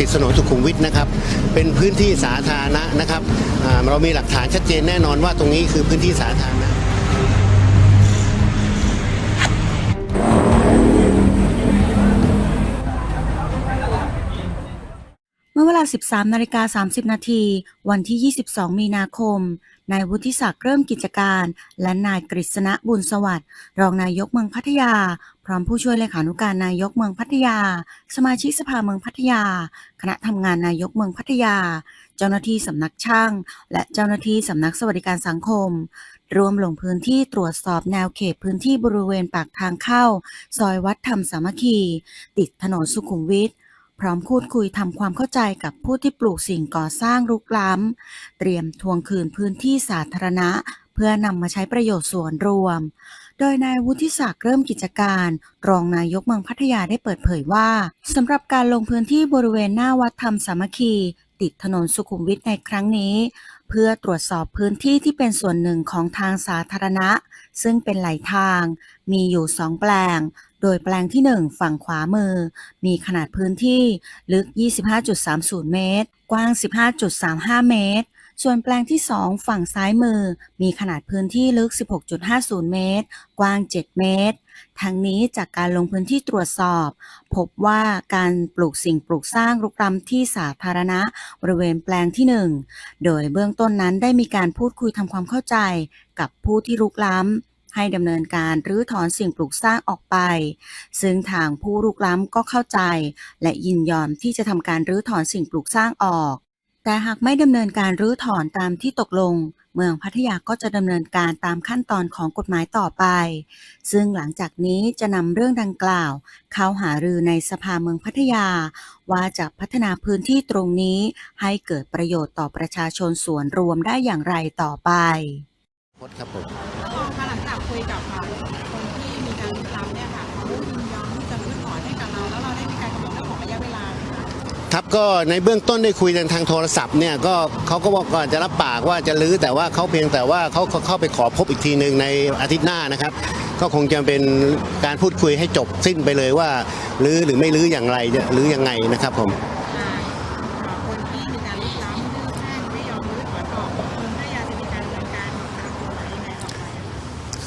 ติดถนนสุขุมวิทนะครับ เป็นพื้นที่สาธารณะนะครับเรามีหลักฐานชัดเจนแน่นอนว่าตรงนี้คือพื้นที่สาธารณะ เมื่อเวลา 13นาฬิกา30 นาที วันที่ 22 มีนาคม นายวุฒิศักดิ์เริ่มกิจการ และนายกฤษณะบุญสวัสดิ์รองนายกเมืองพัทยา พร้อมผู้ช่วยเลขานุการนายกเมืองพัทยา สมาชิกสภาเมืองพัทยา คณะทำงานนายกเมืองพัทยา เจ้าหน้าที่สำนักช่าง และเจ้าหน้าที่สำนักสวัสดิการสังคม รวมลงพื้นที่ตรวจสอบแนวเขตพื้นที่บริเวณปากทางเข้า ซอยวัดธรรมสามัคคี ติดถนนสุขุมวิท พร้อมพูดคุยทำความเข้าใจกับผู้ที่ปลูกสิ่งก่อสร้างรุกล้ำ เตรียมทวงคืนพื้นที่สาธารณะ เพื่อนำมาใช้ประโยชน์ส่วนรวม โดยนายวุฒิศักดิ์เริ่มกิจการ รองนายกเมืองพัทยาได้เปิดเผยว่าสำหรับการลงพื้นที่บริเวณหน้าวัดธรรมสามัคคี ติดถนนสุขุมวิทในครั้งนี้ เพื่อตรวจสอบพื้นที่ที่เป็นส่วนหนึ่งของทางสาธารณะ ซึ่งเป็นไหลทาง มีอยู่สองแปลง โดยแปลงที่ 1 ฝั่งขวามือ มีขนาดพื้นที่ลึก 25.30 เมตร กว้าง 15.35 เมตร ส่วนแปลงที่ 2 ฝั่งซ้ายมือ มีขนาดพื้นที่ลึก 16.50 เมตร กว้าง 7 เมตร ทั้งนี้จากการลงพื้นที่ตรวจสอบ พบว่าการปลูกสิ่งปลูกสร้างรุกล้ำที่สาธารณะ บริเวณแปลงที่ 1 โดยเบื้องต้นนั้นได้มีการพูดคุยทำความเข้าใจกับผู้ที่รุกล้ำให้ดำเนินการรื้อถอนสิ่งปลูกสร้างออกไป ซึ่งทางผู้รุกล้ำก็เข้าใจ และยินยอมที่จะทำการรื้อถอนสิ่งปลูกสร้างออก แต่หากไม่ดำเนินการรื้อถอนตามที่ตกลง เมืองพัทยาก็จะดำเนินการตามขั้นตอนของกฎหมายต่อไป ซึ่งหลังจากนี้จะนำเรื่องดังกล่าว เข้าหารือในสภาเมืองพัทยา ว่าจะพัฒนาพื้นที่ตรงนี้ให้เกิดประโยชน์ต่อประชาชนส่วนรวมได้อย่างไรต่อไปพดครับผมแล้วองคะหลังจากคุยกับคนที่มีการลุกล้ำเนี่ยค่ะเขายินยอมที่จะรื้อถอนให้กับเราแล้วเราได้มีการ ครับก็ในเบื้องต้นได้คุยกันทางโทรศัพท์เนี่ยก็เขาก็บอกว่าจะรับปากว่าจะรื้อแต่ว่าเขาเพียงแต่ว่าเขาเขาเข้าไปขอพบอีกทีหนึ่งในอาทิตย์หน้านะครับ ก็คงจะเป็นการพูดคุยให้จบสิ้นไปเลยว่ารื้อหรือไม่รื้ออย่างไรหรื้อยังไงนะครับผม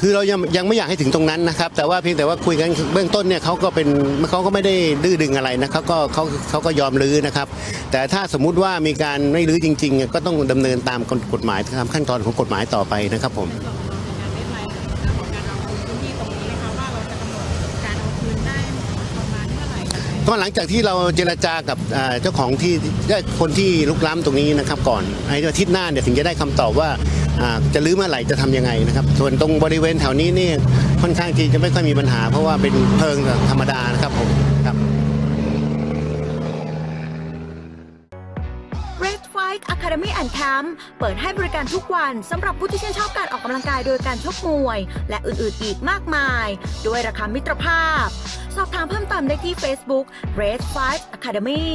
คือเรายังยังไม่อยากให้ถึงตรงนั้นนะครับแต่ว่าเพียงแต่ว่าคุยกันเบื้องต้นเนี่ยเขาก็เป็นเขาก็ไม่ได้ดื้อดึงอะไรนะครับก็เขาเขาก็ยอมรื้อนะครับ แต่ถ้าสมมุติว่ามีการไม่รื้อจริงๆ ก็ต้องดำเนินตามกฎหมายตามขั้นตอนของกฎหมายต่อไปนะครับผมในส่วนของเราในการเล่นไรเรื่องของการเอาคืนพื้นที่ตรงนี้นะคะว่าเราจะกำหนดการเอาคืนได้ประมาณเมื่อไหร่ยังไงก็หลังจากที่เราเจรจากับอ่าเจ้าของที่คนที่ลุกล้ำตรงนี้นะครับ ก่อนในอาทิตย์หน้าเนี่ยถึงจะได้คำตอบว่าอ่า จะรื้อเมื่อไหร่จะทำยังไงนะครับ ส่วนตรงบริเวณแถวนี้นี่ค่อนข้างที่จะไม่ค่อยมีปัญหา เพราะว่าเป็นเพลิงธรรมดานะครับผมครับ Red Fight Academy and Camp เปิดให้บริการทุกวันสำหรับผู้ที่ชื่นชอบการออกกำลังกายโดยการชกมวย และอื่นๆอีกมากมาย ด้วยราคามิตรภาพ สอบถามเพิ่มเติมได้ที่ Facebook Red Fight Academy